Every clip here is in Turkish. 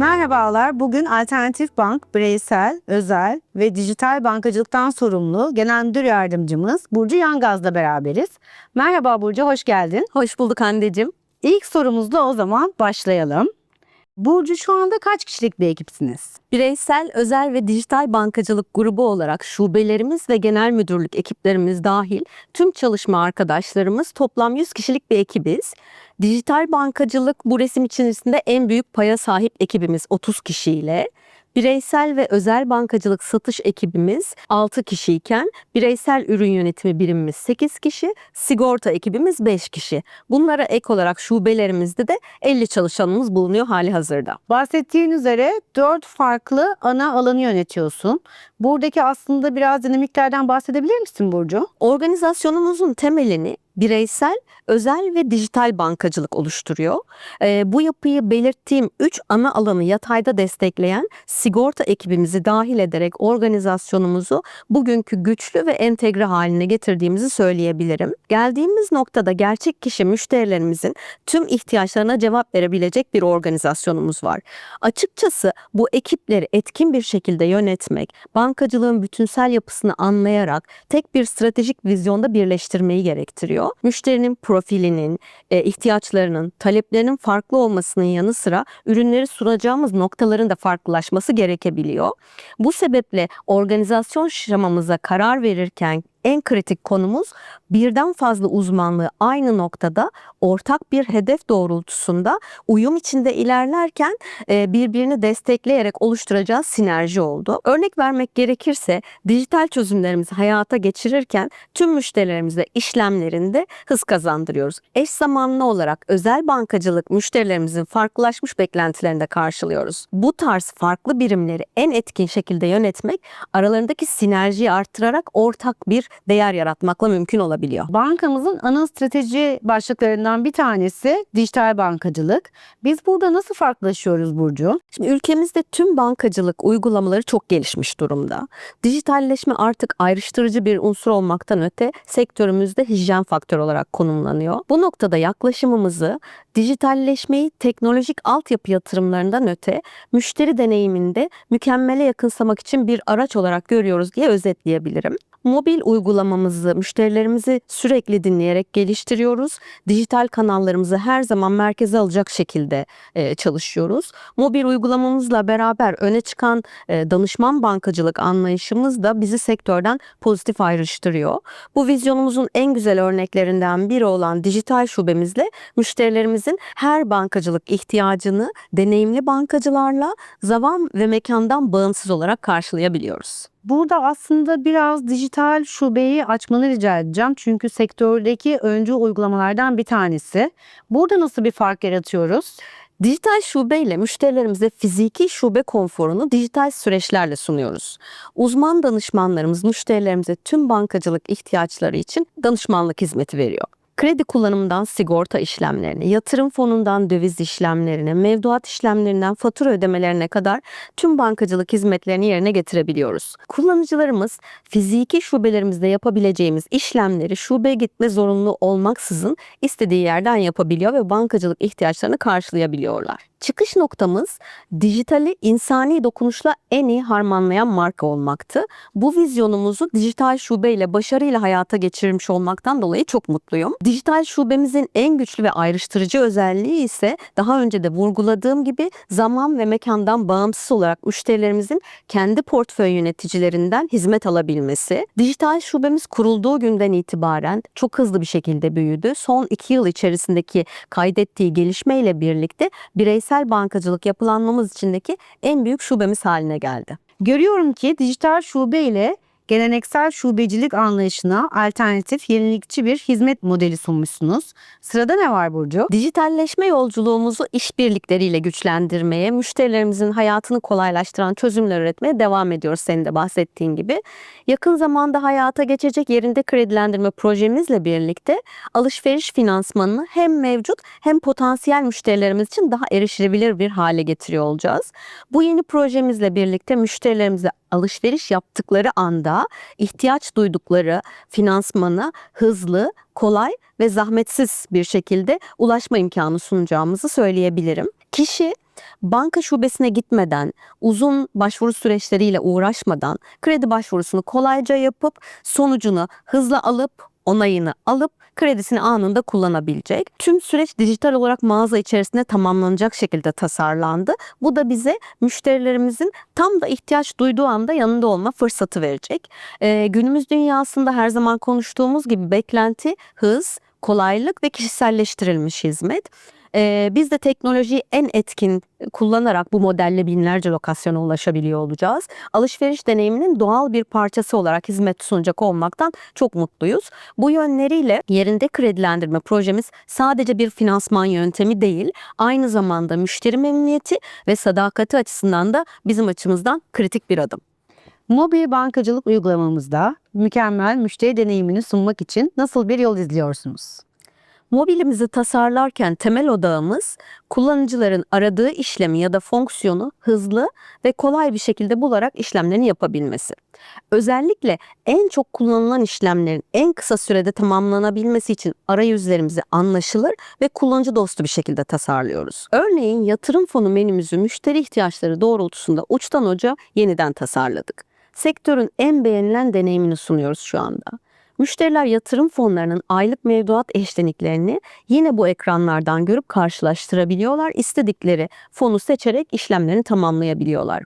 Merhabalar. Bugün Alternatif Bank bireysel, özel ve dijital bankacılıktan sorumlu Genel Müdür Yardımcımız Burcu Yangaz'la beraberiz. Merhaba Burcu, hoş geldin. Hoş bulduk Hande'cim. İlk sorumuzla o zaman başlayalım. Burcu şu anda kaç kişilik bir ekipsiniz? Bireysel, özel ve dijital bankacılık grubu olarak şubelerimiz ve genel müdürlük ekiplerimiz dahil tüm çalışma arkadaşlarımız toplam 100 kişilik bir ekibiz. Dijital bankacılık bu resim içerisinde en büyük paya sahip ekibimiz 30 kişiyle. Bireysel ve özel bankacılık satış ekibimiz 6 kişiyken bireysel ürün yönetimi birimimiz 8 kişi, sigorta ekibimiz 5 kişi. Bunlara ek olarak şubelerimizde de 50 çalışanımız bulunuyor hali hazırda. Bahsettiğin üzere dört farklı ana alanı yönetiyorsun. Buradaki aslında biraz dinamiklerden bahsedebilir misin Burcu? Organizasyonumuzun temelini bireysel, özel ve dijital bankacılık oluşturuyor. Ee, bu yapıyı belirttiğim 3 ana alanı yatayda destekleyen sigorta ekibimizi dahil ederek organizasyonumuzu bugünkü güçlü ve entegre haline getirdiğimizi söyleyebilirim. Geldiğimiz noktada gerçek kişi müşterilerimizin tüm ihtiyaçlarına cevap verebilecek bir organizasyonumuz var. Açıkçası bu ekipleri etkin bir şekilde yönetmek, bankacılığın bütünsel yapısını anlayarak tek bir stratejik vizyonda birleştirmeyi gerektiriyor. Müşterinin profilinin, e, ihtiyaçlarının, taleplerinin farklı olmasının yanı sıra ürünleri sunacağımız noktaların da farklılaşması gerekebiliyor. Bu sebeple organizasyon şemamıza karar verirken en kritik konumuz birden fazla uzmanlığı aynı noktada ortak bir hedef doğrultusunda uyum içinde ilerlerken e, birbirini destekleyerek oluşturacağı sinerji oldu. Örnek vermek gerekirse dijital çözümlerimizi hayata geçirirken tüm müşterilerimize işlemlerinde hız kazandırıyoruz. Eş zamanlı olarak özel bankacılık müşterilerimizin farklılaşmış beklentilerini de karşılıyoruz. Bu tarz farklı birimleri en etkin şekilde yönetmek aralarındaki sinerjiyi arttırarak ortak bir değer yaratmakla mümkün olabiliyor. Bankamızın ana strateji başlıklarından bir tanesi dijital bankacılık. Biz burada nasıl farklılaşıyoruz Burcu? Şimdi ülkemizde tüm bankacılık uygulamaları çok gelişmiş durumda. Dijitalleşme artık ayrıştırıcı bir unsur olmaktan öte sektörümüzde hijyen faktörü olarak konumlanıyor. Bu noktada yaklaşımımızı dijitalleşmeyi teknolojik altyapı yatırımlarından öte müşteri deneyiminde mükemmele yakınsamak için bir araç olarak görüyoruz diye özetleyebilirim. Mobil uygulamamızı, müşterilerimizi sürekli dinleyerek geliştiriyoruz. Dijital kanallarımızı her zaman merkeze alacak şekilde e, çalışıyoruz. Mobil uygulamamızla beraber öne çıkan e, danışman bankacılık anlayışımız da bizi sektörden pozitif ayrıştırıyor. Bu vizyonumuzun en güzel örneklerinden biri olan dijital şubemizle müşterilerimizin her bankacılık ihtiyacını deneyimli bankacılarla zaman ve mekandan bağımsız olarak karşılayabiliyoruz. Burada aslında biraz dijital şubeyi açmanı rica edeceğim. Çünkü sektördeki öncü uygulamalardan bir tanesi. Burada nasıl bir fark yaratıyoruz? Dijital şube ile müşterilerimize fiziki şube konforunu dijital süreçlerle sunuyoruz. Uzman danışmanlarımız müşterilerimize tüm bankacılık ihtiyaçları için danışmanlık hizmeti veriyor. Kredi kullanımından sigorta işlemlerine, yatırım fonundan döviz işlemlerine, mevduat işlemlerinden fatura ödemelerine kadar tüm bankacılık hizmetlerini yerine getirebiliyoruz. Kullanıcılarımız fiziki şubelerimizde yapabileceğimiz işlemleri şubeye gitme zorunlu olmaksızın istediği yerden yapabiliyor ve bankacılık ihtiyaçlarını karşılayabiliyorlar. Çıkış noktamız dijitali insani dokunuşla en iyi harmanlayan marka olmaktı. Bu vizyonumuzu dijital şube ile başarıyla hayata geçirmiş olmaktan dolayı çok mutluyum. Dijital şubemizin en güçlü ve ayrıştırıcı özelliği ise daha önce de vurguladığım gibi zaman ve mekandan bağımsız olarak müşterilerimizin kendi portföy yöneticilerinden hizmet alabilmesi. Dijital şubemiz kurulduğu günden itibaren çok hızlı bir şekilde büyüdü. Son iki yıl içerisindeki kaydettiği gelişmeyle birlikte bireysel bankacılık yapılanmamız içindeki en büyük şubemiz haline geldi. Görüyorum ki dijital şube ile geleneksel şubecilik anlayışına alternatif, yenilikçi bir hizmet modeli sunmuşsunuz. Sırada ne var Burcu? Dijitalleşme yolculuğumuzu işbirlikleriyle güçlendirmeye, müşterilerimizin hayatını kolaylaştıran çözümler üretmeye devam ediyoruz senin de bahsettiğin gibi. Yakın zamanda hayata geçecek yerinde kredilendirme projemizle birlikte alışveriş finansmanını hem mevcut hem potansiyel müşterilerimiz için daha erişilebilir bir hale getiriyor olacağız. Bu yeni projemizle birlikte müşterilerimize alışveriş yaptıkları anda ihtiyaç duydukları finansmana hızlı, kolay ve zahmetsiz bir şekilde ulaşma imkanı sunacağımızı söyleyebilirim. Kişi banka şubesine gitmeden, uzun başvuru süreçleriyle uğraşmadan kredi başvurusunu kolayca yapıp sonucunu hızlı alıp onayını alıp kredisini anında kullanabilecek. Tüm süreç dijital olarak mağaza içerisinde tamamlanacak şekilde tasarlandı. Bu da bize müşterilerimizin tam da ihtiyaç duyduğu anda yanında olma fırsatı verecek. Ee, günümüz dünyasında her zaman konuştuğumuz gibi beklenti hız, kolaylık ve kişiselleştirilmiş hizmet. Ee, biz de teknolojiyi en etkin kullanarak bu modelle binlerce lokasyona ulaşabiliyor olacağız. Alışveriş deneyiminin doğal bir parçası olarak hizmet sunacak olmaktan çok mutluyuz. Bu yönleriyle yerinde kredilendirme projemiz sadece bir finansman yöntemi değil, aynı zamanda müşteri memnuniyeti ve sadakati açısından da bizim açımızdan kritik bir adım. Mobil bankacılık uygulamamızda mükemmel müşteri deneyimini sunmak için nasıl bir yol izliyorsunuz? Mobilimizi tasarlarken temel odağımız kullanıcıların aradığı işlemi ya da fonksiyonu hızlı ve kolay bir şekilde bularak işlemlerini yapabilmesi. Özellikle en çok kullanılan işlemlerin en kısa sürede tamamlanabilmesi için arayüzlerimizi anlaşılır ve kullanıcı dostu bir şekilde tasarlıyoruz. Örneğin yatırım fonu menümüzü müşteri ihtiyaçları doğrultusunda uçtan uca yeniden tasarladık. Sektörün en beğenilen deneyimini sunuyoruz şu anda. Müşteriler yatırım fonlarının aylık mevduat eşleniklerini yine bu ekranlardan görüp karşılaştırabiliyorlar. İstedikleri fonu seçerek işlemlerini tamamlayabiliyorlar.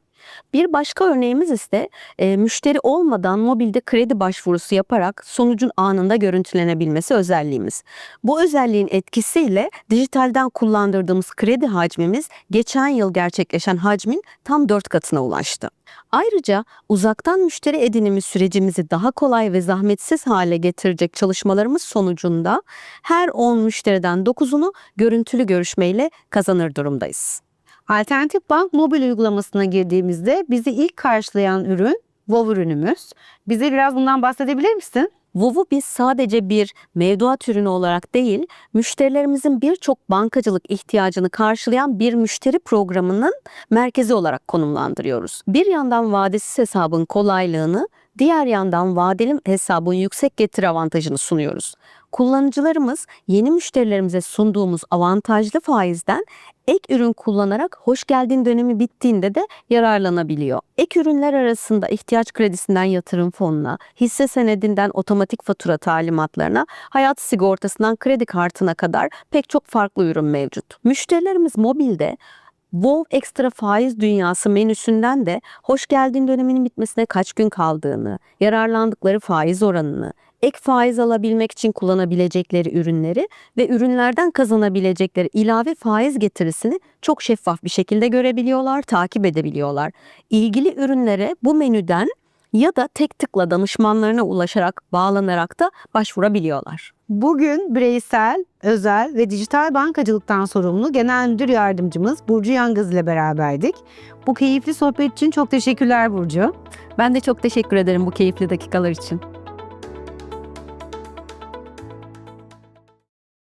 Bir başka örneğimiz ise e, müşteri olmadan mobilde kredi başvurusu yaparak sonucun anında görüntülenebilmesi özelliğimiz. Bu özelliğin etkisiyle dijitalden kullandırdığımız kredi hacmimiz geçen yıl gerçekleşen hacmin tam 4 katına ulaştı. Ayrıca uzaktan müşteri edinimi sürecimizi daha kolay ve zahmetsiz hale getirecek çalışmalarımız sonucunda her 10 müşteriden 9'unu görüntülü görüşmeyle kazanır durumdayız. Alternatif Bank mobil uygulamasına girdiğimizde bizi ilk karşılayan ürün WOW ürünümüz. Bize biraz bundan bahsedebilir misin? WoW'u biz sadece bir mevduat ürünü olarak değil, müşterilerimizin birçok bankacılık ihtiyacını karşılayan bir müşteri programının merkezi olarak konumlandırıyoruz. Bir yandan vadesiz hesabın kolaylığını, diğer yandan vadeli hesabın yüksek getiri avantajını sunuyoruz. Kullanıcılarımız yeni müşterilerimize sunduğumuz avantajlı faizden ek ürün kullanarak hoş geldin dönemi bittiğinde de yararlanabiliyor. Ek ürünler arasında ihtiyaç kredisinden yatırım fonuna, hisse senedinden otomatik fatura talimatlarına, hayat sigortasından kredi kartına kadar pek çok farklı ürün mevcut. Müşterilerimiz mobilde WoW Ekstra Faiz Dünyası menüsünden de hoş geldin döneminin bitmesine kaç gün kaldığını, yararlandıkları faiz oranını, ek faiz alabilmek için kullanabilecekleri ürünleri ve ürünlerden kazanabilecekleri ilave faiz getirisini çok şeffaf bir şekilde görebiliyorlar, takip edebiliyorlar. İlgili ürünlere bu menüden ya da tek tıkla danışmanlarına ulaşarak bağlanarak da başvurabiliyorlar. Bugün bireysel, özel ve dijital bankacılıktan sorumlu Genel Müdür Yardımcımız Burcu Yangız ile beraberdik. Bu keyifli sohbet için çok teşekkürler Burcu. Ben de çok teşekkür ederim bu keyifli dakikalar için.